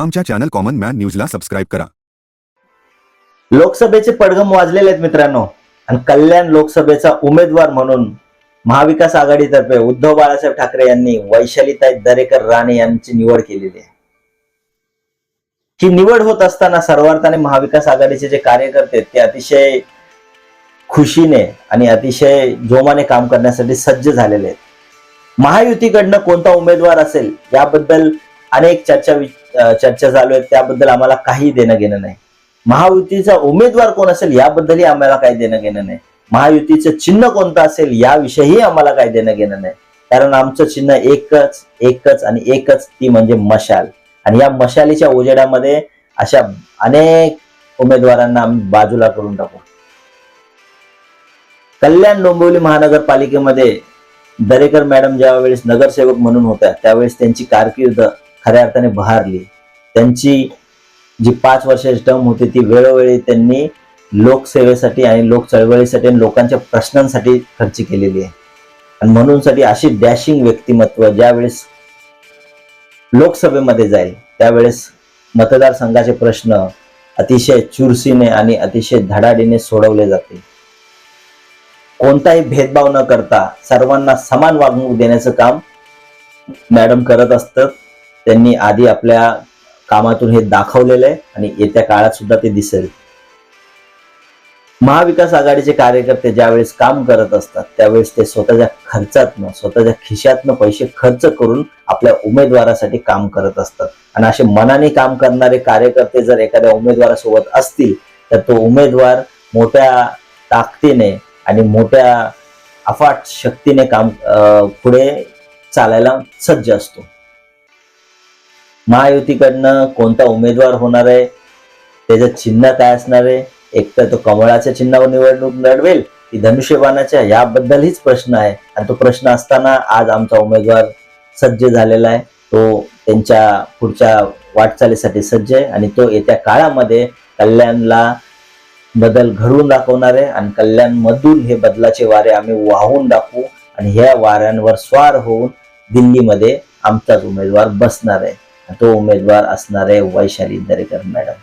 आमच्या channel common man न्यूजला subscribe करा. लोकसभेचे पडगम वाजलेले आहेत मित्रांनो आणि कल्याण लोकसभेचा उमेदवार म्हणून महाविकास आघाडीतर्फे उद्धव बाळासाहेब ठाकरे यांनी वैशालीताई दरेकर राणे यांची निवड केलेली आहे. ही निवड होत असताना सर्वार्थाने महाविकास आघाडीचे जे कार्यकर्ते ते अतिशय खुशीने आणि अतिशय जोमाने काम करण्यासाठी सज्ज झालेले आहेत. महायुतीकडनं कोणता उमेदवार असेल याबद्दल अनेक चर्चा चर्चा चालू आहेत त्याबद्दल आम्हाला काही देणं घेणं नाही. महायुतीचा उमेदवार कोण असेल याबद्दलही आम्हाला काही देणं घेणं नाही. महायुतीचं चिन्ह कोणतं असेल याविषयीही आम्हाला काही देणं घेणं नाही. कारण आमचं चिन्ह एकच एकच आणि एकच ती म्हणजे मशाल. आणि या मशालीच्या उजेडामध्ये अशा अनेक उमेदवारांना आम्ही बाजूला करून टाकू. कल्याण डोंबिवली महानगरपालिकेमध्ये दरेकर मॅडम ज्यावेळेस नगरसेवक म्हणून होत्या त्यावेळेस त्यांची कारकीर्द खऱ्या अर्थाने बहारली. त्यांची जी पाच वर्षाची टर्म होती ती वेळोवेळी त्यांनी लोकसेवेसाठी आणि लोक चळवळीसाठी आणि लोकांच्या प्रश्नांसाठी खर्च केलेली आहे. आणि म्हणूनसाठी अशी डॅशिंग व्यक्तिमत्व ज्यावेळेस लोकसभेमध्ये जाईल त्यावेळेस मतदारसंघाचे प्रश्न अतिशय चुरसीने आणि अतिशय धडाडीने सोडवले जाते. कोणताही भेदभाव न करता सर्वांना समान वागणूक देण्याचं काम मॅडम करत असतात. त्यांनी आधी आपल्या कामातून हे दाखवलेलं आहे आणि येत्या काळात सुद्धा ते दिसेल. महाविकास आघाडीचे कार्यकर्ते ज्यावेळेस काम करत असतात त्यावेळेस ते स्वतःच्या खर्चातनं स्वतःच्या खिशातनं पैसे खर्च करून आपल्या उमेदवारासाठी काम करत असतात. आणि असे मनाने काम करणारे कार्यकर्ते जर एखाद्या उमेदवारासोबत असतील तर तो उमेदवार मोठ्या ताकदीने आणि मोठ्या अफाट शक्तीने काम अं, पुढे चालायला सज्ज असतो. महायुतीकडनं कोणता उमेदवार होणार आहे? त्याचं चिन्ह काय असणार आहे? एक तर तो कमळाच्या चिन्हावर निवडणूक लढवेल की धनुष्यबाणाच्या? याबद्दलहीच प्रश्न आहे. आणि तो प्रश्न असताना आज आमचा उमेदवार सज्ज झालेला आहे. तो त्यांच्या पुढच्या वाटचालीसाठी सज्ज आहे. आणि तो येत्या काळामध्ये कल्याणला बदल घडवून दाखवणार आहे. आणि कल्याण मधून हे बदलाचे वारे आम्ही वाहून दाखवू. आणि ह्या वाऱ्यांवर स्वार होऊन दिल्लीमध्ये आमचाच उमेदवार बसणार आहे. तो उमेदवार असणारे वैशाली दरेकर मॅडम.